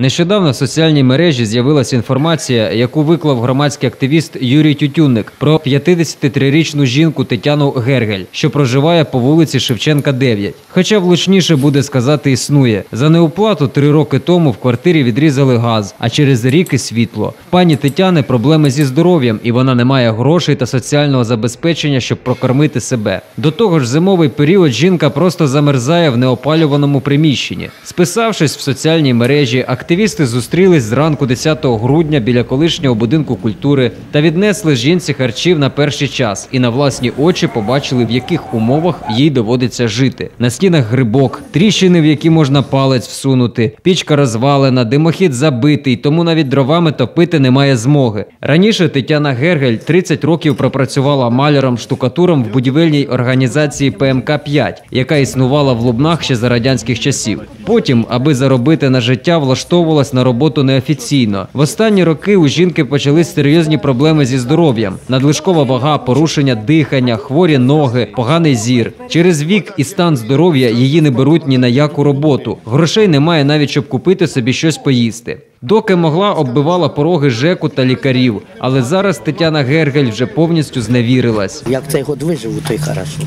Нещодавно в соціальній мережі з'явилася інформація, яку виклав громадський активіст Юрій Тютюнник про 53-річну жінку Тетяну Гергель, що проживає по вулиці Шевченка 9. Хоча влучніше буде сказати існує. За неуплату три роки тому в квартирі відрізали газ, а через рік і світло. Пані Тетяни проблеми зі здоров'ям, і вона не має грошей та соціального забезпечення, щоб прокормити себе. До того ж, зимовий період жінка просто замерзає в неопалюваному приміщенні. Списавшись в соціальній мережі, активісти зустрілись зранку 10 грудня біля колишнього будинку культури та віднесли жінці харчів на перший час і на власні очі побачили, в яких умовах їй доводиться жити. На стінах грибок, тріщини, в які можна палець всунути, пічка розвалена, димохід забитий, тому навіть дровами топити немає змоги. Раніше Тетяна Гергель 30 років пропрацювала маляром штукатуром в будівельній організації ПМК 5 яка існувала в Лубнах ще за радянських часів. Потім, аби заробити на життя, влаштовувалась на роботу неофіційно. В останні роки у жінки почались серйозні проблеми зі здоров'ям: надлишкова вага, порушення дихання, хворі ноги, поганий зір. Через вік і стан здоров'я її не беруть ні на яку роботу. Грошей немає навіть щоб купити собі щось поїсти. Доки могла, оббивала пороги ЖЕКу та лікарів, але зараз Тетяна Гергель вже повністю зневірилась. Як цей год виживу, то й хорошо.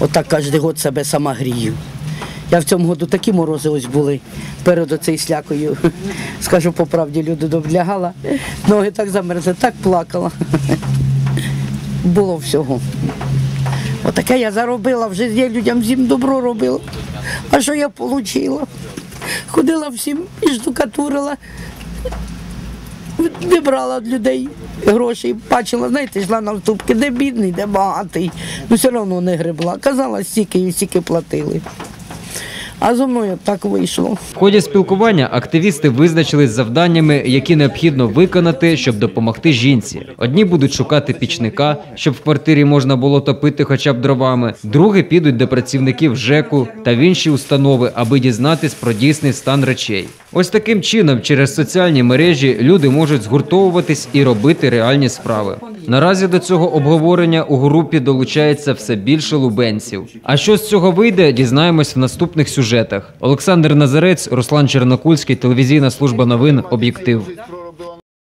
Отак кожен год себе сама грію. Я в цьому году такі морози ось були перед оцею слякою. Скажу по правді, люди доблягала. Ноги так замерзли, так плакала. Було всього. Отаке я заробила, в житті людям всім добро робила. А що я отримала? Ходила всім і штукатурила, не брала від людей грошей, бачила, знаєте, йшла на вступки, де бідний, де багатий. Ну все одно не гребла. Казала, стільки і стільки платили. А зо мною так вийшло. В ході спілкування активісти визначились завданнями, які необхідно виконати, щоб допомогти жінці. Одні будуть шукати пічника, щоб в квартирі можна було топити хоча б дровами. Другі підуть до працівників ЖЕКу та в інші установи, аби дізнатись про дійсний стан речей. Ось таким чином, через соціальні мережі люди можуть згуртовуватись і робити реальні справи. Наразі до цього обговорення у групі долучається все більше лубенців. А що з цього вийде, дізнаємось в наступних сюжетах. Олександр Назарець, Руслан Чернокульський, телевізійна служба новин Об'єктив.